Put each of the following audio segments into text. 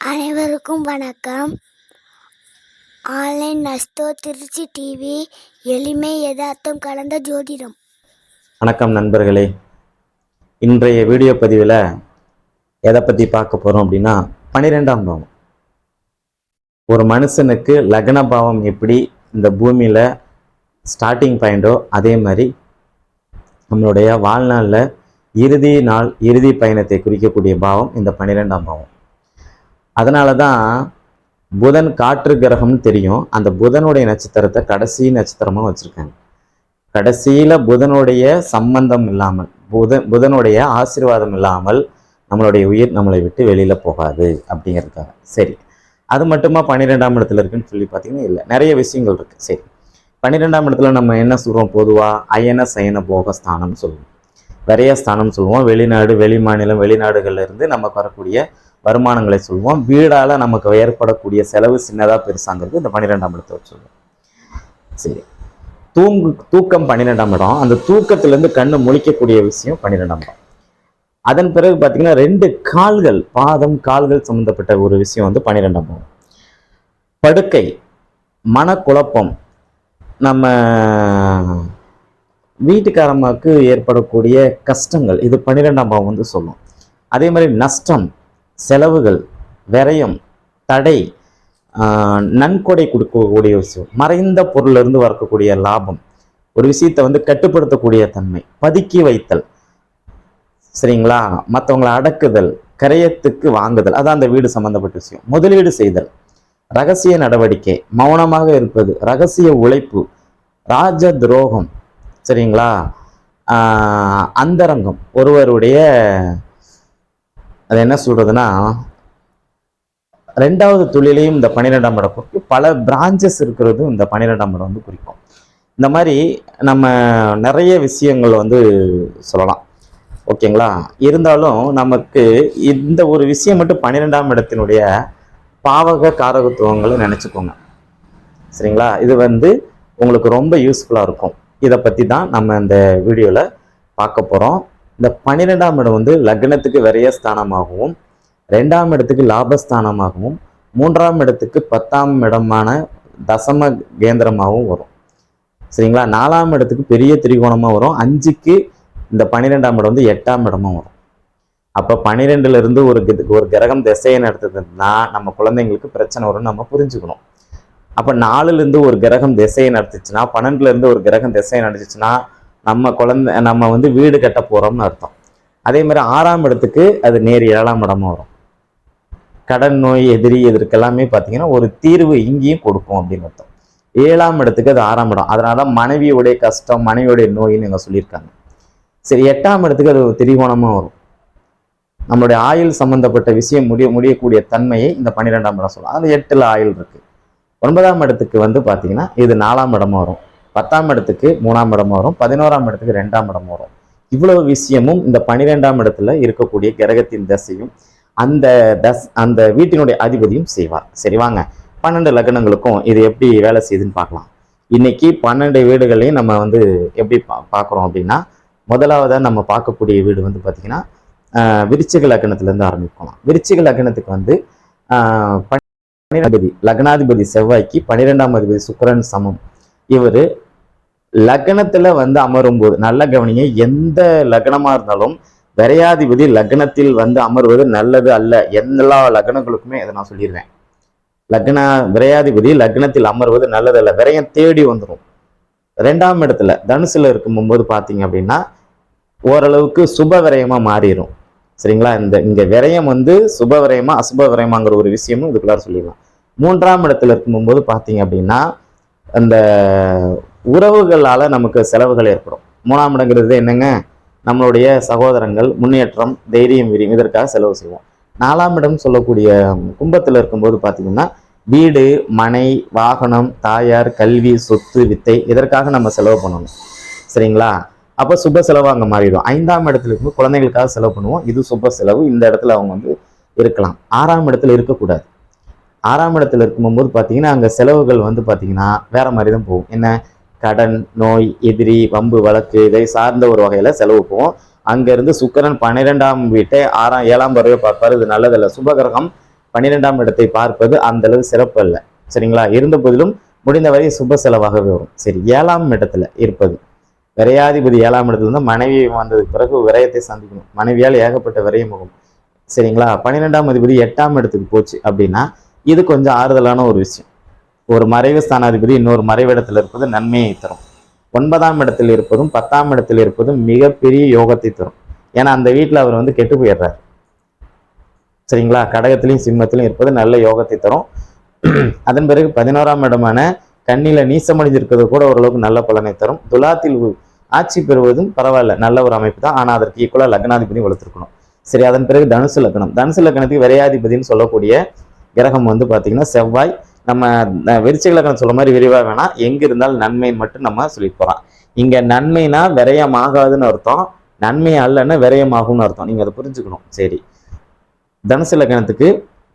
அனைவருக்கும் வணக்கம். Online நஸ்தோ Trichy TV எளிமை யதார்த்தம் கலந்த ஜோதிடம். வணக்கம் நண்பர்களே. இன்றைய வீடியோ பதிவில் எதை பற்றி பார்க்க போகிறோம் அப்படின்னா பன்னிரெண்டாம் பாவம். ஒரு மனுஷனுக்கு லக்ன பாவம் எப்படி இந்த பூமியில் ஸ்டார்டிங் பாயிண்டோ அதே மாதிரி நம்மளுடைய வாழ்நாளில் இறுதி நாள் இறுதி பயணத்தை குறிக்கக்கூடிய பாவம் இந்த பன்னிரெண்டாம் பாவம். அதனால தான் புதன் காற்று கிரகம்னு தெரியும். அந்த புதனுடைய நட்சத்திரத்தை கடைசி நட்சத்திரமாக வச்சுருக்காங்க. கடைசியில் புதனுடைய சம்பந்தம் இல்லாமல் புதன் புதனுடைய ஆசீர்வாதம் இல்லாமல் நம்மளுடைய உயிர் நம்மளை விட்டு வெளியில் போகாது அப்படிங்கிறதுக்காக. சரி. அது மட்டுமா பன்னிரெண்டாம் இடத்துல இருக்குன்னு சொல்லி பார்த்தீங்கன்னா இல்லை. நிறைய விஷயங்கள் இருக்குது சரி. பன்னிரெண்டாம் இடத்துல நம்ம என்ன சொல்கிறோம் பொதுவாக அயன சயன போக ஸ்தானம்னு சொல்லுவோம். விரைய ஸ்தானம் சொல்லுவோம். வெளிநாடு வெளி மாநிலம் வெளிநாடுகள்லேருந்து நமக்கு வரக்கூடிய வருமானங்களை சொல்லுவோம் வீடால் நமக்கு ஏற்படக்கூடிய செலவு சின்னதாக பெருசாங்கிறது இந்த பன்னிரெண்டாம் இடத்தை வச்சு சொல்லுவோம் சரி. தூங்கு தூக்கம் பன்னிரெண்டாம் இடம். அந்த தூக்கத்திலேருந்து கண்ணு முழிக்கக்கூடிய விஷயம் பன்னிரெண்டாம் இடம். அதன் பிறகு பார்த்தீங்கன்னா ரெண்டு கால்கள் பாதம் கால்கள் சம்மந்தப்பட்ட ஒரு விஷயம் வந்து பன்னிரெண்டாம் இடம். படுக்கை மனக்குழப்பம். நம்ம வீட்டுக்காரம்மாவுக்கு ஏற்படக்கூடிய கஷ்டங்கள் இது பன்னிரெண்டாம் பாவம் வந்து சொல்லும் அதே மாதிரி நஷ்டம் செலவுகள் விரயம் தடை நன்கொடை கொடுக்கக்கூடிய விஷயம் மறைந்த பொருளிலிருந்து வரக்கூடிய லாபம் ஒரு விஷயத்தை வந்து கட்டுப்படுத்தக்கூடிய தன்மை பதுக்கி வைத்தல் சரிங்களா? மற்றவங்களை அடக்குதல் கரையத்துக்கு வாங்குதல் அதான் அந்த வீடு சம்பந்தப்பட்ட விஷயம். முதலீடு செய்தல் ரகசிய நடவடிக்கை மௌனமாக இருப்பது ரகசிய உழைப்பு ராஜ துரோகம் சரிங்களா? அந்தரங்கம் ஒருவருடைய அது என்ன சொல்றதுன்னா ரெண்டாவது தொழிலையும் இந்த பன்னிரெண்டாம் இடம் குறிக்கும் பல பிரான்ச்சஸ் இருக்கிறதும் இந்த பன்னிரெண்டாம் இடம் வந்து குறிக்கும். இந்த மாதிரி நம்ம நிறைய விஷயங்கள் வந்து சொல்லலாம். ஓகேங்களா? இருந்தாலும் நமக்கு இந்த ஒரு விஷயம் மட்டும் பன்னிரெண்டாம் இடத்தினுடைய பாவக காரகத்துவங்களை நினச்சிக்கோங்க. சரிங்களா? இது வந்து உங்களுக்கு ரொம்ப யூஸ்ஃபுல்லாக இருக்கும். இதை பற்றி தான் நம்ம இந்த வீடியோவில் பார்க்க போகிறோம் இந்த பன்னிரெண்டாம் இடம் வந்து லக்னத்துக்கு விரைய ஸ்தானமாகவும் ரெண்டாம் இடத்துக்கு லாபஸ்தானமாகவும் மூன்றாம் இடத்துக்கு பத்தாம் இடமான தசம கேந்திரமாகவும் வரும். சரிங்களா? நாலாம் இடத்துக்கு பெரிய திரிகோணமாக வரும். அஞ்சுக்கு இந்த பன்னிரெண்டாம் இடம் வந்து எட்டாம் இடமா வரும். அப்போ பன்னிரெண்டுலேருந்து ஒரு ஒரு கிரகம் திசையை நடத்துதுன்னா நம்ம குழந்தைங்களுக்கு பிரச்சனை வரும்னு நம்ம புரிஞ்சுக்கணும். அப்போ நாலுலேருந்து ஒரு கிரகம் திசையை நடத்துச்சுன்னா பன்னெண்டுலேருந்து ஒரு கிரகம் திசையை நடத்துச்சுன்னா நம்ம குழந்தை நம்ம வந்து வீடு கட்ட போகிறோம்னு அர்த்தம். அதே மாதிரி ஆறாம் இடத்துக்கு அது நேர் ஏழாம் இடமா வரும். கடன் நோய் எதிரி எதிர்க்கெல்லாமே பார்த்தீங்கன்னா ஒரு தீர்வு இங்கேயும் கொடுக்கும் அப்படின்னு அர்த்தம். ஏழாம் இடத்துக்கு அது ஆறாம் இடம். அதனால தான் மனைவியோடைய கஷ்டம் மனைவியோடைய நோயின்னு இங்கே சொல்லியிருக்காங்க. சரி எட்டாம் இடத்துக்கு அது ஒரு வரும். நம்மளுடைய ஆயுள் சம்பந்தப்பட்ட விஷயம் முடிய முடியக்கூடிய தன்மையை இந்த பன்னிரெண்டாம் இடம் சொல்லலாம் அது எட்டில் ஆயுள் இருக்குது ஒன்பதாம் இடத்துக்கு வந்து பார்த்தீங்கன்னா இது நாலாம் இடமா வரும். பத்தாம் இடத்துக்கு மூணாம் இடம் வரும் பதினோராம் இடத்துக்கு ரெண்டாம் இடம் வரும். இவ்வளவு விஷயமும் இந்த பன்னிரெண்டாம் இடத்துல இருக்கக்கூடிய கிரகத்தின் தசையும் அந்த தஸ் அந்த வீட்டினுடைய அதிபதியும் செய்வார். சரி வாங்க. பன்னெண்டு லக்னங்களுக்கும் இது எப்படி வேலை செய்யுதுன்னு பார்க்கலாம். இன்னைக்கு பன்னெண்டு வீடுகளையும் நம்ம வந்து எப்படி பா பார்க்குறோம் அப்படின்னா முதலாவதாக நம்ம பார்க்கக்கூடிய வீடு வந்து பார்த்திங்கன்னா விருச்சிக லக்னத்துலேருந்து ஆரம்பிக்கலாம் விருச்சிக லக்னத்துக்கு வந்து ஆஹ், பன்னிரெண்டாதிபதி லக்னாதிபதி செவ்வாய்க்கு பன்னிரெண்டாம் அதிபதி சுக்கரன் சமம். இவர் லக்னத்துல வந்து அமரும் போது நல்ல கவனிங்க எந்த லக்னமா இருந்தாலும் விரையாதிபதி லக்னத்தில் வந்து அமர்வது நல்லது அல்ல. எல்லா லக்னங்களுக்குமே இதை நான் சொல்லிடுவேன் லக்ன விரையாதிபதி லக்னத்தில் அமர்வது நல்லது அல்ல. விரயம் தேடி வந்துடும் ரெண்டாம் இடத்துல தனுசுல இருக்கும்போது பார்த்தீங்க அப்படின்னா ஓரளவுக்கு சுப விரயமா மாறிடும் சரிங்களா? இந்த இங்க விரயம் வந்து சுப விரயமா அசுப விரயமாங்கிற ஒரு விஷயமும் இதுக்குள்ளார சொல்லிடலாம். மூன்றாம் இடத்துல இருக்கும்போது பார்த்தீங்க அப்படின்னா அந்த உறவுகளால் நமக்கு செலவுகள் ஏற்படும். மூணாம் இடங்கிறது என்னங்க? நம்மளுடைய சகோதரங்கள் முன்னேற்றம் தைரியம் விரியும் இதற்காக செலவு செய்வோம். நாலாம் இடம் சொல்லக்கூடிய கும்பத்தில் இருக்கும்போது பார்த்தீங்கன்னா வீடு மனை வாகனம் தாயார் கல்வி சொத்து வித்தை இதற்காக நம்ம செலவு பண்ணணும். சரிங்களா? அப்போ சுப செலவு அங்கே மாறிடும். ஐந்தாம் இடத்துல இருக்கும்போது குழந்தைகளுக்காக செலவு பண்ணுவோம். இது சுப செலவு. இந்த இடத்துல அவங்க வந்து இருக்கலாம். ஆறாம் இடத்துல இருக்கக்கூடாது. ஆறாம் இடத்துல இருக்கும்போது பார்த்தீங்கன்னா அங்கே செலவுகள் வந்து பார்த்தீங்கன்னா வேற மாதிரி தான் போகும். என்ன? கடன் நோய் எதிரி வம்பு வழக்கு இதை சார்ந்த ஒரு வகையில் செலவு போவோம் அங்கேருந்து சுக்கிரன் பன்னிரெண்டாம் வீட்டை ஆறாம் ஏழாம் பறவை பார்ப்பாரு. இது நல்லதல்ல. சுபகிரகம் பன்னிரெண்டாம் இடத்தை பார்ப்பது அந்த அளவு சிறப்பு அல்ல. சரிங்களா? இருந்த போதிலும் முடிந்தவரை சுப செலவாகவே வரும். சரி ஏழாம் இடத்துல இருப்பது. விரையாதிபதி ஏழாம் இடத்துல இருந்து மனைவி வந்ததுக்கு பிறகு விரயத்தை சந்திக்கணும். மனைவியால் ஏகப்பட்ட விரயமாகும் சரிங்களா? பன்னிரெண்டாம் அதிபதி எட்டாம் இடத்துக்கு போச்சு அப்படின்னா இது கொஞ்சம் ஆறுதலான ஒரு விஷயம். ஒரு மறைவு ஸ்தானாதிபதி இன்னொரு மறைவிடத்தில் இருப்பது நன்மையை தரும். ஒன்பதாம் இடத்தில் இருப்பதும் பத்தாம் இடத்தில் இருப்பதும் மிகப்பெரிய யோகத்தை தரும். ஏன்னா அந்த வீட்டில் அவர் வந்து கெட்டு போயிடுறார். சரிங்களா? கடகத்திலையும் சிம்மத்திலையும் இருப்பது நல்ல யோகத்தை தரும். அதன் பிறகு பதினோராம் இடமான கண்ணில நீசமடைஞ்சிருக்கிறது கூட ஓரளவுக்கு நல்ல பலனை தரும். துலாத்தில் ஆட்சி பெறுவதும் பரவாயில்ல. நல்ல ஒரு அமைப்பு தான். ஆனால் அதற்கு ஈக்குவலாக லக்னாதிபதி வளர்த்துருக்கணும். சரி அதன் பிறகு தனுசு லக்னம். தனுசு லக்னத்துக்கு விரையாதிபதினு சொல்லக்கூடிய கிரகம் வந்து பார்த்தீங்கன்னா செவ்வாய் நம்ம விருச்சிக லக்னம் சொல்ல மாதிரி விரிவாக வேணாம் எங்க இருந்தாலும் நன்மை மட்டும் நம்ம சொல்லிட்டு போறோம் இங்க நன்மைனா விரயமாகாதுன்னு அர்த்தம் நன்மை அல்லன்னா விரயமாகும்னு அர்த்தம். நீங்க அதை புரிஞ்சுக்கணும். சரி. தனுசு லக்னத்துக்கு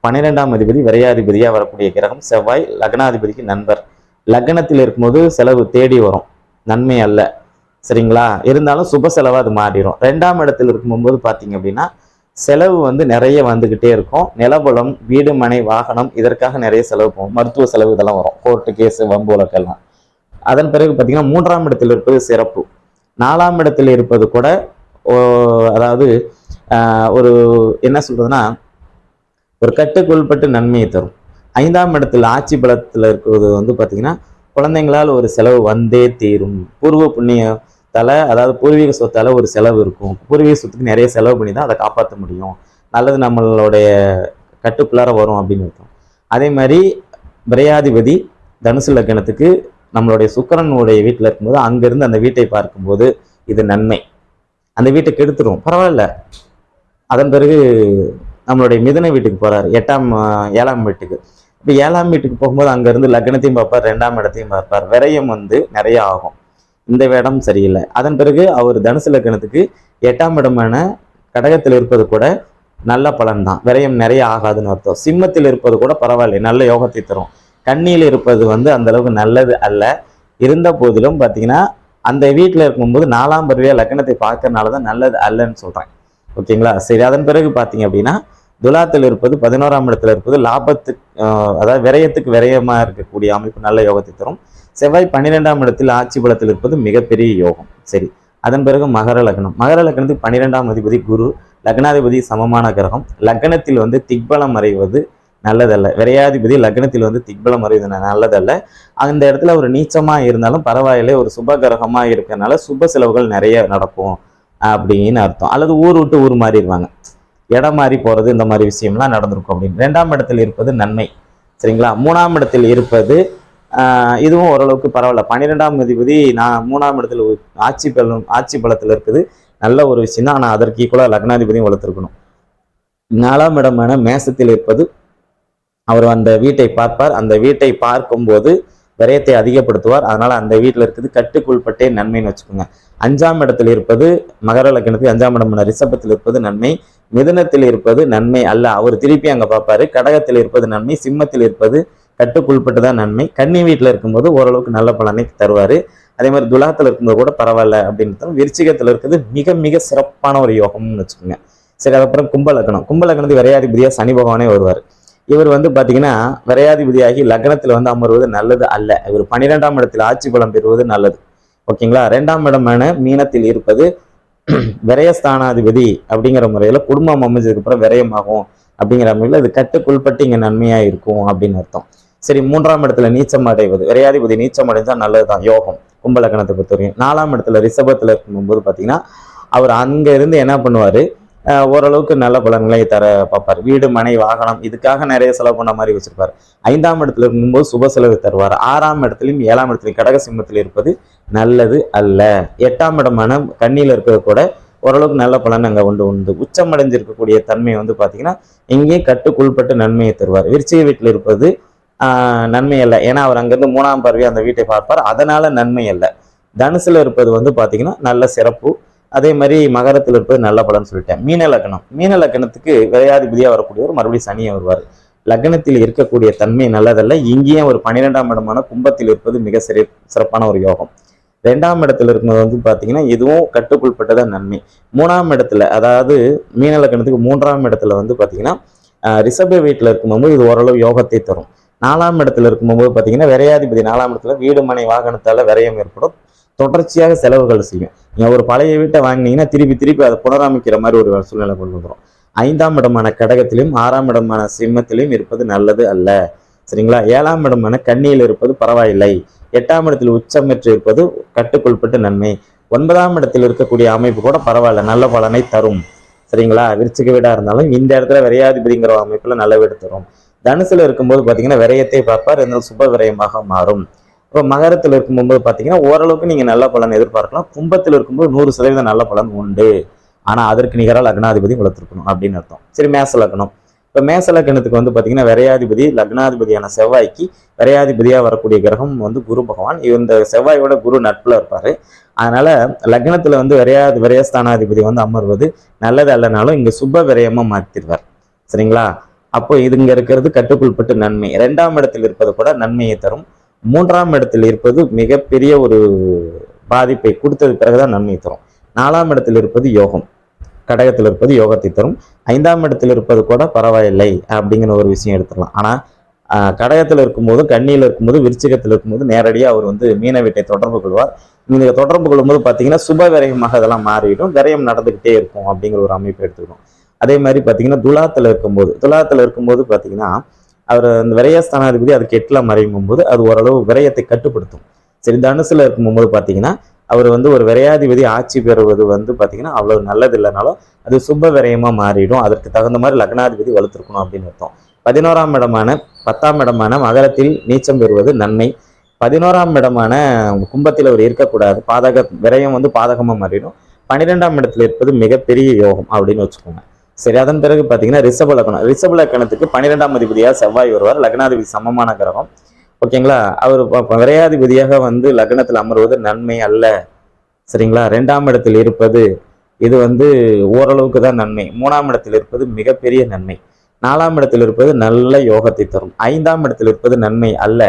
பன்னிரெண்டாம் அதிபதி விரையாதிபதியா வரக்கூடிய கிரகம் செவ்வாய் லக்னாதிபதிக்கு நண்பர். லக்னத்தில் இருக்கும்போது செலவு தேடி வரும். நன்மை அல்ல. சரிங்களா? இருந்தாலும் சுப செலவா அது மாறிடும். ரெண்டாம் இடத்தில் இருக்கும்போது பார்த்தீங்க அப்படின்னா செலவு வந்து நிறைய வந்துகிட்டே இருக்கும். நிலபலம் வீடு மனை வாகனம் இதற்காக நிறைய செலவு போகும். மருத்துவ செலவு இதெல்லாம் வரும். கோர்ட்டு கேஸு வம்பு வழக்கெல்லாம் அதன் பிறகு பார்த்தீங்கன்னா மூன்றாம் இடத்தில் இருப்பது சிறப்பு. நாலாம் இடத்தில் இருப்பது கூட ஓ, அதாவது ஆஹ், ஒரு என்ன சொல்றதுன்னா ஒரு கட்டுக்குள்பட்டு நன்மையை தரும். ஐந்தாம் இடத்துல ஆட்சி பலத்தில் இருக்கிறது வந்து பார்த்தீங்கன்னா குழந்தைங்களால் ஒரு செலவு வந்தே தீரும். பூர்வ புண்ணிய தலை அதாவது பூர்வீக சொத்தால் ஒரு செலவு இருக்கும். பூர்வீக சொத்துக்கு நிறைய செலவு பண்ணி தான் அதை காப்பாற்ற முடியும். நல்லது நம்மளுடைய கட்டுக்குள்ளார வரும் அப்படின்னு இருக்கும் அதே மாதிரி விரையாதிபதி தனுசு லக்னத்துக்கு நம்மளுடைய சுக்கிரனுடைய வீட்டில் இருக்கும்போது அங்கேருந்து அந்த வீட்டை பார்க்கும்போது இது நன்மை. அந்த வீட்டை கெடுத்துரும். பரவாயில்ல. அதன் பிறகு நம்மளுடைய மிதுன வீட்டுக்கு போகிறார் எட்டாம் ஏழாம் வீட்டுக்கு. இப்போ ஏழாம் வீட்டுக்கு போகும்போது அங்கேருந்து லக்னத்தையும் பார்ப்பார் ரெண்டாம் இடத்தையும் பார்ப்பார். விரயம் வந்து நிறைய ஆகும். இந்த இடம் சரியில்லை. அதன் பிறகு அவர் தனுசு லக்கணத்துக்கு எட்டாம் இடமான கடகத்தில் இருப்பது கூட நல்ல பலன் தான் விரயம் நிறைய ஆகாதுன்னு அர்த்தம். சிம்மத்தில் இருப்பது கூட பரவாயில்லை. நல்ல யோகத்தை தரும். கண்ணியில் இருப்பது வந்து அந்த அளவுக்கு நல்லது அல்ல. இருந்த போதிலும் பார்த்தீங்கன்னா அந்த வீட்டில் இருக்கும்போது நாலாம் பருவியா லக்கணத்தை பார்க்கறனால தான் நல்லது அல்லன்னு சொல்கிறேன் ஓகேங்களா? சரி அதன் பிறகு பார்த்தீங்க அப்படின்னா துலாத்தில் இருப்பது பதினோராம் இடத்துல இருப்பது லாபத்துக்கு அதாவது விரயத்துக்கு விரயமாக இருக்கக்கூடிய அமைப்பு நல்ல யோகத்தை தரும். செவ்வாய் பன்னிரெண்டாம் இடத்தில் ஆட்சி பலத்தில் இருப்பது மிகப்பெரிய யோகம். சரி அதன் பிறகு மகர லக்னம். மகர லக்னத்துக்கு பன்னிரெண்டாம் அதிபதி குரு லக்னாதிபதி சமமான கிரகம். லக்னத்தில் வந்து திக்பலம் அறைவது நல்லதல்ல. விரையாதிபதி லக்னத்தில் வந்து திக்பலம் அறிவது நல்லதல்ல. அந்த இடத்துல ஒரு நீச்சமாக இருந்தாலும் பரவாயில்லை ஒரு சுப கிரகமாக இருக்கிறனால சுப செலவுகள் நிறைய நடக்கும் அப்படின்னு அர்த்தம். அல்லது ஊர் விட்டு ஊர் மாறிடுவாங்க. இடம் மாறி போகிறது இந்த மாதிரி விஷயம்லாம் நடந்திருக்கும் அப்படின்னு. ரெண்டாம் இடத்தில் இருப்பது நன்மை. சரிங்களா? மூணாம் இடத்தில் இருப்பது இதுவும் ஓரளவுக்கு பரவாயில்ல. பன்னிரெண்டாம் அதிபதி நான் மூணாம் இடத்துல ஆட்சி பலம் ஆட்சி பலத்தில் இருக்குது. நல்ல ஒரு விஷயம் தான். ஆனால் அதற்கு ஈக்குவலாக லக்னாதிபதியும் வளர்த்துருக்கணும். நாலாம் இடமான மேசத்தில் இருப்பது அவர் அந்த வீட்டை பார்ப்பார். அந்த வீட்டை பார்க்கும்போது விரயத்தை அதிகப்படுத்துவார். அதனால் அந்த வீட்டில் இருக்குது கட்டுக்குள்பட்டே நன்மைன்னு வச்சுக்கோங்க. அஞ்சாம் இடத்தில் இருப்பது மகர லக்னத்துக்கு அஞ்சாம் இடமான ரிஷபத்தில் இருப்பது நன்மை. மிதனத்தில் இருப்பது நன்மை அல்ல. அவர் திருப்பி அங்கே பார்ப்பாரு. கடகத்தில் இருப்பது நன்மை. சிம்மத்தில் இருப்பது கட்டுக்குள்பட்டு தான் நன்மை. கன்னி வீட்டில் இருக்கும்போது ஓரளவுக்கு நல்ல பலனை தருவார். அதே மாதிரி துலாத்தில் இருக்கும்போது கூட பரவாயில்ல அப்படின்னு விருச்சிகத்தில் இருக்கிறது மிக மிக சிறப்பான ஒரு யோகம்னு வச்சுக்கோங்க. சரி அதுக்கப்புறம் கும்பலக்கணம். லக்னம் விரையாதிபதியாக சனி பகவானே வருவார். இவர் வந்து பார்த்தீங்கன்னா விரையாதிபதியாகி லக்னத்தில் வந்து அமர்வது நல்லது அல்ல. இவர் பன்னிரெண்டாம் இடத்தில் ஆட்சி பலம் பெறுவது நல்லது. ஓகேங்களா? ரெண்டாம் இடமான மீனத்தில் இருப்பது விரயஸ்தானாதிபதி அப்படிங்கிற முறையில் குடும்பம் அமைஞ்சதுக்கு அப்புறம் விரயமாகும் அப்படிங்கிற முறையில் இது கட்டுக்குள்பட்டு இங்கே நன்மையாக இருக்கும் அப்படின்னு அர்த்தம். சரி மூன்றாம் இடத்துல நீச்சம் அடைவது. விரையாதிபதி நீச்சம் அடைஞ்சா நல்லதுதான். யோகம் கும்பலக்கணத்தை பொறுத்தவரையும் நாலாம் இடத்துல ரிஷபத்தில் இருக்கும்போது பார்த்தீங்கன்னா அவர் அங்கேருந்து என்ன பண்ணுவார்? ஓரளவுக்கு நல்ல பலன்களை தர பார்ப்பார். வீடு மனை வாகனம் இதுக்காக நிறைய செலவு பண்ண மாதிரி வச்சிருப்பார். ஐந்தாம் இடத்துல இருக்கும்போது சுப செலவு தருவார். ஆறாம் இடத்துலையும் ஏழாம் இடத்துலையும் கடக சிம்மத்தில் இருப்பது நல்லது அல்ல. எட்டாம் இடமான கண்ணியில் இருக்கிறது கூட ஓரளவுக்கு நல்ல பலன் அங்கே உண்டு உண்டு. உச்சமடைஞ்சிருக்கக்கூடிய தன்மை வந்து பார்த்தீங்கன்னா இங்கேயும் கட்டுக்குள்பட்டு நன்மையை தருவார். விருச்சிக வீட்டில் இருப்பது நன்மை அல்ல. ஏன்னா அவர் அங்கேருந்து மூணாம் பார்வை அந்த வீட்டை பார்ப்பார். அதனால் நன்மை அல்ல. தனுசில் இருப்பது வந்து பார்த்திங்கன்னா நல்ல சிறப்பு. அதே மாதிரி மகரத்தில் இருப்பது நல்ல பலன் சொல்லிட்டேன். மீன லக்னம். மீன லக்னத்துக்கு விரையாதிபதியாக வரக்கூடியவர் மறுபடியும் சனியை வருவார். லக்னத்தில் இருக்கக்கூடிய தன்மை நல்லதல்ல. இங்கேயும் ஒரு பன்னிரெண்டாம் இடமான கும்பத்தில் இருப்பது மிக சிறி சிறப்பான ஒரு யோகம். ரெண்டாம் இடத்துல இருக்கிறது வந்து பார்த்தீங்கன்னா இதுவும் கட்டுக்குள்பட்டதான் நன்மை. மூணாம் இடத்துல அதாவது மீன லக்னத்துக்கு மூன்றாம் இடத்துல வந்து பார்த்தீங்கன்னா ஆஹ் ரிஷப வீட்டில் இருக்கும்போது இது ஓரளவு யோகத்தை தரும். நாலாம் இடத்துல இருக்கும்போது பார்த்தீங்கன்னா விரையாதிபதி நாலாம் இடத்துல வீடு மனை வாகனத்தால் விரயம் ஏற்படும். தொடர்ச்சியாக செலவுகள் செய்யும். நீங்கள் ஒரு பழைய வீட்டை வாங்கினீங்கன்னா திருப்பி திருப்பி அதை புனரமைக்கிற மாதிரி ஒரு சூழ்நிலை கொண்டு வந்துடும் ஐந்தாம் இடமான கடகத்திலும் ஆறாம் இடமான சிம்மத்திலும் இருப்பது நல்லது அல்ல. சரிங்களா? ஏழாம் இடமான கண்ணியில் இருப்பது பரவாயில்லை. எட்டாம் இடத்தில் உச்சம் பெற்று இருப்பது கட்டுக்குள்பட்டு நன்மை. ஒன்பதாம் இடத்தில் இருக்கக்கூடிய அமைப்பு கூட பரவாயில்ல. நல்ல பலனை தரும். சரிங்களா? விருச்சிக வீடா இருந்தாலும் இந்த இடத்துல விரையாதிபதிங்கிற அமைப்பில் நல்ல வீடு தரும். தனுசுல இருக்கும்போது பார்த்தீங்கன்னா விரயத்தை பார்ப்பார். இருந்தாலும் சுப விரயமாக மாறும். இப்போ மகரத்தில் இருக்கும்போது பார்த்தீங்கன்னா ஓரளவுக்கு நீங்கள் நல்ல பலன் எதிர்பார்க்கலாம். கும்பத்தில் இருக்கும்போது நூறு சதவீதம் நல்ல பலன் உண்டு. ஆனால் அதற்கு நிகராக லக்னாதிபதி வளர்த்துருக்கணும் அப்படின்னு அர்த்தம். சரி மேச லக்னம். இப்போ மேச லக்னத்துக்கு வந்து பார்த்தீங்கன்னா விரையாதிபதி லக்னாதிபதியான செவ்வாய்க்கு விரையாதிபதியாக வரக்கூடிய கிரகம் வந்து குரு பகவான். இந்த செவ்வாயோட குரு நட்பில் இருப்பார். அதனால் லக்னத்தில் வந்து விரையாது விரயஸ்தானாதிபதி வந்து அமர்வது நல்லது அல்லனாலும் இங்கே சுப விரயமாக மாற்றிடுவார் சரிங்களா? அப்போ இது இங்கே இருக்கிறது கட்டுக்குள்பட்டு நன்மை. ரெண்டாம் இடத்தில் இருப்பது கூட நன்மையை தரும். மூன்றாம் இடத்தில் இருப்பது மிகப்பெரிய ஒரு பாதிப்பை கொடுத்தது பிறகுதான் நன்மை தரும். நாலாம் இடத்தில் இருப்பது யோகம். கடகத்தில் இருப்பது யோகத்தை தரும். ஐந்தாம் இடத்தில் இருப்பது கூட பரவாயில்லை அப்படிங்கிற ஒரு விஷயம் எடுத்துடலாம். ஆனால் கடகத்தில் இருக்கும்போது கண்ணியில் இருக்கும்போது விருச்சிகத்தில் இருக்கும்போது நேரடியாக அவர் வந்து மீன வீட்டை தொடர்பு கொள்வார். இந்த தொடர்பு கொள்ளும்போது பார்த்தீங்கன்னா சுப விரயமாக அதெல்லாம் மாறிடும் விரயம் நடந்துக்கிட்டே இருக்கும் அப்படிங்கிற ஒரு அமைப்பு எடுத்துக்கணும். அதே மாதிரி பார்த்தீங்கன்னா துலாத்தில் இருக்கும்போது துலாத்தில் இருக்கும்போது பார்த்தீங்கன்னா அவர் அந்த விரயஸ்தானாதிபதி அதுக்கு எட்டில் மறையும் போது அது ஓரளவு விரயத்தை கட்டுப்படுத்தும். சரி தனுசில் இருக்கும்போது பார்த்தீங்கன்னா அவர் வந்து ஒரு விரையாதிபதி ஆட்சி பெறுவது வந்து பார்த்தீங்கன்னா அவ்வளோ நல்லது இல்லைனாலும் அது சுப விரயமாக மாறிடும். அதற்கு தகுந்த மாதிரி லக்னாதிபதி வலுத்திருக்கணும் அப்படின்னு அர்த்தம். பதினோராம் இடமான பத்தாம் இடமான மகரத்தில் நீச்சம் பெறுவது நன்மை. பதினோராம் இடமான கும்பத்தில் அவர் இருக்கக்கூடாது. பாதக விரயம் வந்து பாதகமாக மாறிடும். பன்னிரெண்டாம் இடத்துல இருப்பது மிகப்பெரிய யோகம் அப்படின்னு வச்சுக்கோங்க. சரி அதன் பிறகு பார்த்தீங்கன்னா ரிஷப லக்னம். ரிஷப லக்னத்துக்கு பன்னிரெண்டாம் அதிபதியாக செவ்வாய் வருவார். லக்னாதிபதி சமமான கிரகம். ஓகேங்களா? அவர் விரையாதிபதியாக வந்து லக்னத்தில் அமர்வது நன்மை அல்ல. சரிங்களா? ரெண்டாம் இடத்தில் இருப்பது இது வந்து ஓரளவுக்கு தான் நன்மை. மூணாம் இடத்தில் இருப்பது மிகப்பெரிய நன்மை. நாலாம் இடத்தில் இருப்பது நல்ல யோகத்தை தரும். ஐந்தாம் இடத்தில் இருப்பது நன்மை அல்ல.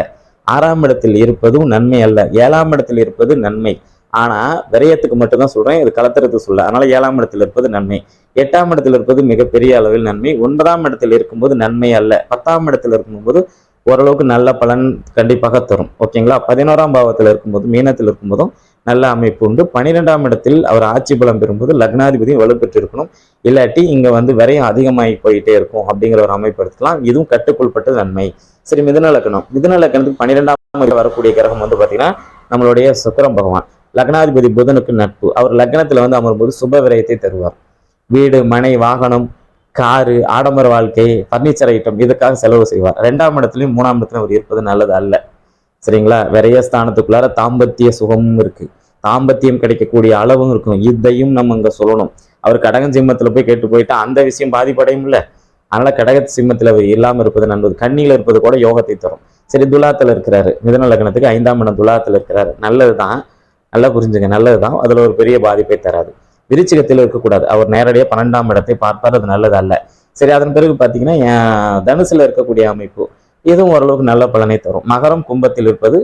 ஆறாம் இடத்தில் இருப்பதும் நன்மை அல்ல. ஏழாம் இடத்தில் இருப்பது நன்மை. ஆனால் விரயத்துக்கு மட்டும்தான் சொல்கிறேன் இது கலத்துறதுக்கு சொல்ல. அதனால் ஏழாம் இடத்தில் இருப்பது நன்மை. எட்டாம் இடத்தில் இருப்பது மிகப்பெரிய அளவில் நன்மை. ஒன்பதாம் இடத்தில் இருக்கும்போது நன்மை அல்ல. பத்தாம் இடத்தில் இருக்கும்போது ஓரளவுக்கு நல்ல பலன் கண்டிப்பாக தரும். ஓகேங்களா? பதினோராம் பாவத்தில் இருக்கும்போது மீனத்தில் இருக்கும்போதும் நல்ல அமைப்பு உண்டு. பன்னிரெண்டாம் இடத்தில் அவர் ஆட்சி பலம் பெறும்போது லக்னாதிபதி வலுப்பெற்று இருக்கணும் இல்லாட்டி இங்கே வந்து விரயம் அதிகமாகி போயிட்டே இருக்கும் அப்படிங்கிற ஒரு அமைப்பு எடுத்துக்கலாம். இதுவும் கட்டுக்குள்பட்ட நன்மை. சரி மிதுன லக்னம் மிதுன லக்னத்துக்கு பன்னிரெண்டாம் வரக்கூடிய கிரகம் வந்து பார்த்தீங்கன்னா நம்மளுடைய சுக்கரம் பகவான். லக்னாதிபதி புதனுக்கு நட்பு. அவர் லக்னத்தில் வந்து அமரும்போது சுப விரயத்தை தருவார். வீடு மனை வாகனம் காரு ஆடம்பர வாழ்க்கை ஃபர்னிச்சர் ஐட்டம் இதுக்காக செலவு செய்வார். ரெண்டாம் இடத்துலையும் மூணாம் இடத்துலையும் அவர் இருப்பது நல்லது அல்ல. சரிங்களா? விரைய ஸ்தானத்துக்குள்ளார தாம்பத்திய சுகமும் இருக்குது தாம்பத்தியம் கிடைக்கக்கூடிய அளவும் இருக்கும். இதையும் நம்ம இங்கே சொல்லணும். அவர் கடக சிம்மத்தில் போய் கேட்டு போயிட்டா அந்த விஷயம் பாதிப்படையும் இல்லை. அதனால் கடக சிம்மத்தில் அவர் இல்லாமல் இருப்பது நல்லது. கண்ணியில் இருப்பது கூட யோகத்தை தரும். சரி துலாத்தில் இருக்கிறாரு. மிதன லக்னத்துக்கு ஐந்தாம் இடம் துலாத்தில் இருக்கிறாரு. நல்லதுதான். நல்லா புரிஞ்சுங்க. நல்லதுதான். அதில் ஒரு பெரிய பாதிப்பை தராது. விருச்சிகத்தில் இருக்கக்கூடாது. அவர் நேரடியாக பன்னெண்டாம் இடத்தை பார்ப்பார் அது நல்லது அல்ல சரி அதன் பிறகு பார்த்தீங்கன்னா என் தனுசில் இருக்கக்கூடிய அமைப்பு இதுவும் ஓரளவுக்கு நல்ல பலனை தரும். மகரம் கும்பத்தில் இருப்பது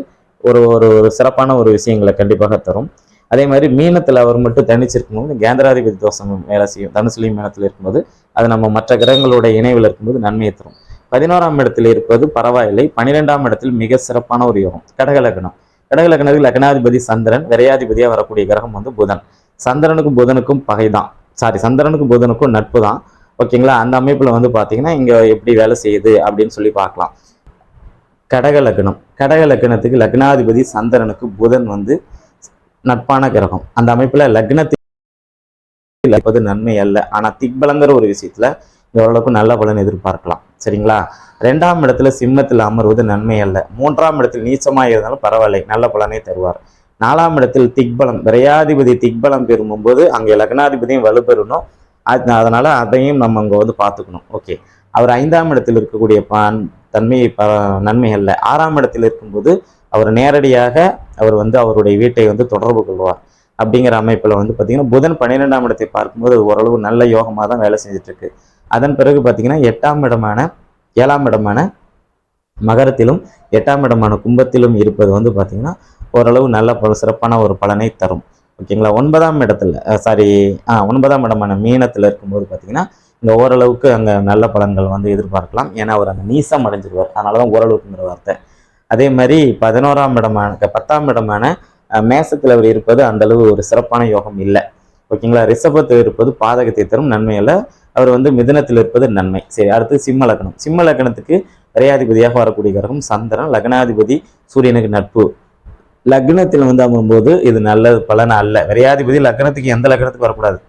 ஒரு ஒரு ஒரு சிறப்பான ஒரு விஷயங்களை கண்டிப்பாக தரும். அதே மாதிரி மீனத்தில் அவர் மட்டும் தனிச்சிருக்கும்போது கேந்திராதிபதி தோஷம் வேலை செய்யும். தனுசுலையும் மீனத்தில் இருக்கும்போது அது நம்ம மற்ற கிரகங்களோட இணைவில் இருக்கும்போது நன்மையை தரும். பதினோராம் இடத்தில் இருப்பது பரவாயில்லை. பன்னிரெண்டாம் இடத்தில் மிக சிறப்பான ஒரு யோகம். கடகலக்கணம் கடகலக்கணத்தில் லக்னாதிபதி சந்திரன் விரையாதிபதியாக வரக்கூடிய கிரகம் வந்து புதன். சந்திரனுக்கும் புதனுக்கும் பகைதான். சாரி சந்திரனுக்கும் புதனுக்கும் நட்பு தான் ஓகேங்களா? அந்த அமைப்புல வந்து பாத்தீங்கன்னா இங்க எப்படி வேலை செய்யுது அப்படின்னு சொல்லி பார்க்கலாம். கடக லக்னம் கடக லக்னத்துக்கு லக்னாதிபதி சந்திரனுக்கு புதன் வந்து நட்பான கிரகம். அந்த அமைப்புல லக்னத்தில் நன்மை அல்ல. ஆனா திக்பலங்கிற ஒரு விஷயத்துல ஓரளவுக்கு நல்ல பலன் எதிர்பார்க்கலாம். சரிங்களா? ரெண்டாம் இடத்துல சிம்மத்தில் அமர்வது நன்மை அல்ல. மூன்றாம் இடத்தில் நீச்சமாக இருந்தாலும் பரவாயில்லை. நல்ல பலனை தருவார். நாலாம் இடத்தில் திக்பலம் விரையாதிபதி திக்பலம் பெறும்போது அங்கே லக்னாதிபதியும் வலுப்பெறணும். அது- அதனால அதையும் நம்ம அங்கே வந்து பார்த்துக்கணும். ஓகே. அவர் ஐந்தாம் இடத்தில் இருக்கக்கூடிய பான் தன்மை ப நன்மை அல்ல. ஆறாம் இடத்தில் இருக்கும்போது அவர் நேரடியாக அவர் வந்து அவருடைய வீட்டை வந்து தொடர்பு கொள்வார். அப்படிங்கிற அமைப்பில் வந்து பார்த்தீங்கன்னா புதன் பன்னிரெண்டாம் இடத்தை பார்க்கும்போது ஓரளவு நல்ல யோகமாக தான் வேலை செஞ்சுட்டு இருக்கு. அதன் பிறகு பார்த்தீங்கன்னா எட்டாம் இடமான ஏழாம் இடமான மகரத்திலும் எட்டாம் இடமான கும்பத்திலும் இருப்பது வந்து பார்த்தீங்கன்னா ஓரளவு நல்ல பல சிறப்பான ஒரு பலனை தரும். ஓகேங்களா? ஒன்பதாம் இடத்துல சாரி ஆ ஒன்பதாம் இடமான மீனத்தில் இருக்கும்போது பார்த்தீங்கன்னா இந்த ஓரளவுக்கு அங்கே நல்ல பலன்கள் வந்து எதிர்பார்க்கலாம். ஏன்னா அவர் அந்த நீசம் அடைஞ்சிருவார். அதனால தான் ஓரளவுக்குங்கிற வார்த்தை. அதே மாதிரி பதினோராம் இடமான பத்தாம் இடமான மேசத்தில் அவர் இருப்பது அந்த அளவு ஒரு சிறப்பான யோகம் இல்லை. ஓகேங்களா? ரிஷபத்தில் இருப்பது பாதகத்தை தரும். நன்மை அல்ல அவர் வந்து மிதனத்தில் இருப்பது நன்மை. சரி அடுத்து சிம்ம லக்னம். சிம்ம லக்னத்துக்கு விரையாதிபதியாக வரக்கூடிய கிரகம் சந்திரன் லக்னாதிபதி சூரியனுக்கு நட்பு. லக்னத்தில் வந்து அமரும்போது இது நல்லது பலன் அல்ல. விரையாதிபதி லக்னத்துக்கு எந்த லக்னத்துக்கு வரக்கூடாது.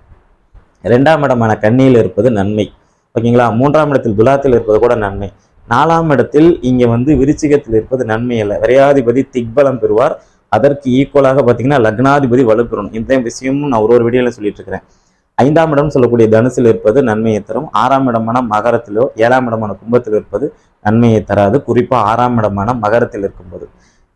ரெண்டாம் இடமான கண்ணியில் இருப்பது நன்மை. ஓகேங்களா? மூன்றாம் இடத்தில் துலாத்தில் இருப்பது கூட நன்மை. நாலாம் இடத்தில் இங்கே வந்து விருச்சிகத்தில் இருப்பது நன்மை அல்ல. விரையாதிபதி திக்பலம் பெறுவார். அதற்கு ஈக்குவலாக பார்த்தீங்கன்னா லக்னாதிபதி வலுப்பெறணும். இந்த விஷயமும் நான் ஒரு ஒரு வீடியோவில் சொல்லிட்டு இருக்கிறேன். ஐந்தாம் இடம் சொல்லக்கூடிய தனுசில் இருப்பது நன்மையை தரும். ஆறாம் இடமான மகரத்திலோ ஏழாம் இடமான கும்பத்தில் இருப்பது நன்மையை தராது. குறிப்பாக ஆறாம் இடமான மகரத்தில் இருக்கும்போது.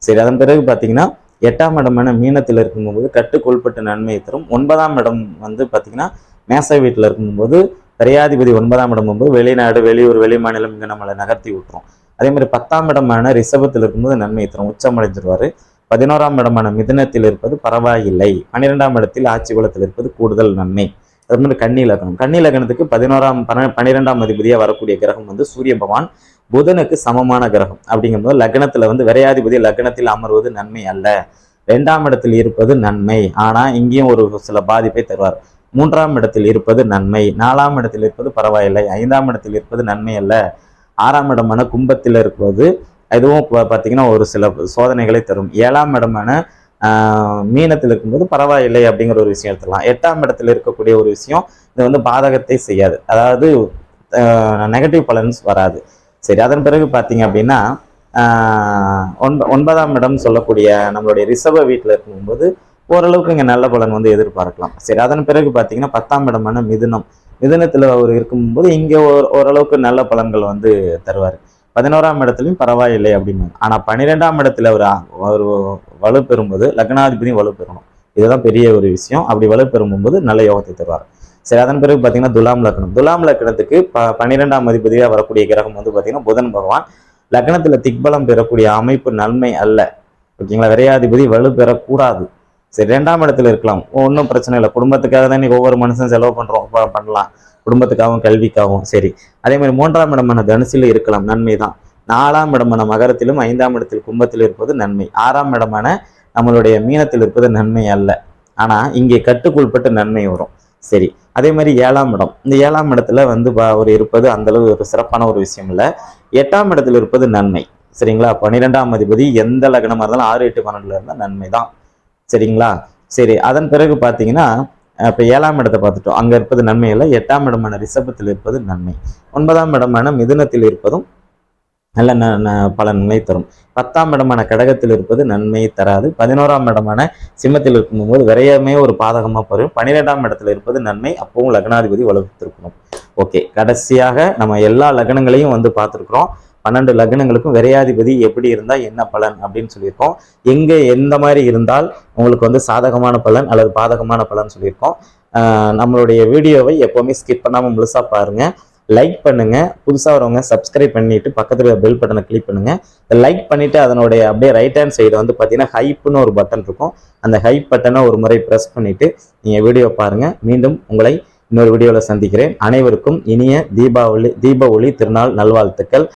சரி அதன் பிறகு பார்த்தீங்கன்னா எட்டாம் இடமான மீனத்தில் இருக்கும்போது கட்டுக்கோள்பட்டு நன்மையை தரும். ஒன்பதாம் இடம் வந்து பார்த்தீங்கன்னா மேச வீட்டில் இருக்கும்போது பரியாதிபதி ஒன்பதாம் இடம் போது வெளிநாடு வெளியூர் வெளி மாநிலம் இங்கே நம்மளை நகர்த்தி விட்டுரும். அதே மாதிரி பத்தாம் இடமான ரிஷபத்தில் இருக்கும்போது நன்மையை தரும். உச்சமடைஞ்சிருவார் பதினோராம் இடமான மிதனத்தில் இருப்பது பரவாயில்லை. பன்னிரெண்டாம் இடத்தில் ஆட்சி குலத்தில் இருப்பது கூடுதல் நன்மை. அது மாதிரி கன்னி லக்னம் கன்னி லக்னத்துக்கு பதினோராம் பன பன்னிரெண்டாம் அதிபதியாக வரக்கூடிய கிரகம் வந்து சூரிய பகவான். புதனுக்கு சமமான கிரகம் அப்படிங்கும்போது லக்னத்தில் வந்து விரையாதிபதி லக்னத்தில் அமர்வது நன்மை அல்ல. ரெண்டாம் இடத்தில் இருப்பது நன்மை. ஆனால் இங்கேயும் ஒரு சில பாதிப்பை தருவார். மூன்றாம் இடத்தில் இருப்பது நன்மை. நாலாம் இடத்தில் இருப்பது பரவாயில்லை. ஐந்தாம் இடத்தில் இருப்பது நன்மை அல்ல. ஆறாம் இடமான கும்பத்தில் இருப்பது அதுவும் பார்த்தீங்கன்னா ஒரு சில சோதனைகளை தரும். ஏழாம் இடமான மீனத்தில் இருக்கும்போது பரவாயில்லை அப்படிங்கிற ஒரு விஷயம் எடுத்துக்கலாம். எட்டாம் இடத்துல இருக்கக்கூடிய ஒரு விஷயம் இது வந்து பாதகத்தை செய்யாது. அதாவது நெகட்டிவ் பலன்ஸ் வராது. சரி அதன் பிறகு பார்த்தீங்க அப்படின்னா ஆஹ், ஒன்ப ஒன்பதாம் இடம் சொல்லக்கூடிய நம்மளுடைய ரிசர்வ வீட்டில் இருக்கும்போது ஓரளவுக்கு இங்கே நல்ல பலன் வந்து எதிர்பார்க்கலாம். சரி அதன் பிறகு பார்த்தீங்கன்னா பத்தாம் இடமான மிதுனம். மிதுனத்தில் அவர் இருக்கும்போது இங்கே ஓரளவுக்கு நல்ல பலன்கள் வந்து தருவார். பதினோராம் இடத்துலையும் பரவாயில்லை அப்படின்னு ஆனால் பன்னிரெண்டாம் இடத்துல ஒரு ஒரு வலு பெறும்போது லக்னாதிபதி வலு பெறணும் இதுதான் பெரிய ஒரு விஷயம். அப்படி வலு பெறும்போது நல்ல யோகத்தை தருவார். சரி அதன் பிறகு பார்த்தீங்கன்னா துலாம் லக்னம். துலாம் லக்னத்துக்கு ப பன்னிரெண்டாம் அதிபதியாக வரக்கூடிய கிரகம் வந்து பார்த்தீங்கன்னா புதன் பகவான். லக்னத்தில் திக்பலம் பெறக்கூடிய அமைப்பு நன்மை அல்ல. ஓகேங்களா? விரையாதிபதி வலு பெறக்கூடாது சரி ரெண்டாம் இடத்துல இருக்கலாம். ஒன்றும் பிரச்சனை இல்லை. குடும்பத்துக்காக தான் இன்னைக்கு ஒவ்வொரு மனுஷன் செலவு பண்ணுறோம் பண்ணலாம். குடும்பத்துக்காகவும் கல்விக்காகவும் சரி. அதே மாதிரி மூன்றாம் இடமான தனுசில் இருக்கலாம் நன்மை தான். நாலாம் இடமான மகரத்திலும் ஐந்தாம் இடத்தில் கும்பத்தில் இருப்பது நன்மை. ஆறாம் இடமான நம்மளுடைய மீனத்தில் இருப்பது நன்மை அல்ல. ஆனால் இங்கே கட்டுக்குள்பட்டு நன்மை வரும். சரி. அதே மாதிரி ஏழாம் இடம். இந்த ஏழாம் இடத்துல வந்து பா அவர் இருப்பது அந்த அளவு ஒரு சிறப்பான ஒரு விஷயம் இல்லை. எட்டாம் இடத்துல இருப்பது நன்மை. சரிங்களா? பன்னிரெண்டாம் அதிபதி எந்த லக்னமாக இருந்தாலும் ஆறு எட்டு பன்னெண்டுல இருந்தால் நன்மை தான். சரிங்களா? சரி. அதன் பிறகு பார்த்தீங்கன்னா இப்போ ஏழாம் இடத்தை பார்த்துட்டோம். அங்கே இருப்பது நன்மை இல்லை எட்டாம் இடமான ரிஷபத்தில் இருப்பது நன்மை. ஒன்பதாம் இடமான மிதுனத்தில் இருப்பதும் நல்ல ந பல நன்மை தரும். பத்தாம் இடமான கடகத்தில் இருப்பது நன்மை தராது. பதினோராம் இடமான சிம்மத்தில் இருக்கும்போது விரையமே ஒரு பாதகமாக போகும் பன்னிரெண்டாம் இடத்துல இருப்பது நன்மை. அப்பவும் லக்னாதிபதி வலுத்திருக்கணும் ஓகே. கடைசியாக நம்ம எல்லா லக்னங்களையும் வந்து பார்த்துருக்குறோம். பன்னெண்டு லக்னங்களுக்கும் விரையாதிபதி எப்படி இருந்தால் என்ன பலன் அப்படின்னு சொல்லியிருக்கோம். எங்கே எந்த மாதிரி இருந்தால் உங்களுக்கு வந்து சாதகமான பலன் அல்லது பாதகமான பலன் சொல்லியிருக்கோம். நம்மளுடைய வீடியோவை எப்போவுமே ஸ்கிப் பண்ணாமல் முழுசாக பாருங்கள் லைக் பண்ணுங்க. புதுசாக வரவங்க சப்ஸ்கிரைப் பண்ணிட்டு பக்கத்தில் பெல் பட்டனை கிளிக் பண்ணுங்க. லைக் பண்ணிட்டு அதனுடைய அப்படியே ரைட் ஹேண்ட் சைடு வந்து பார்த்தீங்கன்னா ஹைப்னு ஒரு பட்டன் இருக்கும். அந்த ஹைப் பட்டனை ஒரு முறை ப்ரெஸ் பண்ணிட்டு நீங்கள் வீடியோ பாருங்க. மீண்டும் உங்களை இன்னொரு வீடியோவில் சந்திக்கிறேன். அனைவருக்கும் இனிய தீபாவளி தீப ஒளி திருநாள் நல்வாழ்த்துக்கள்.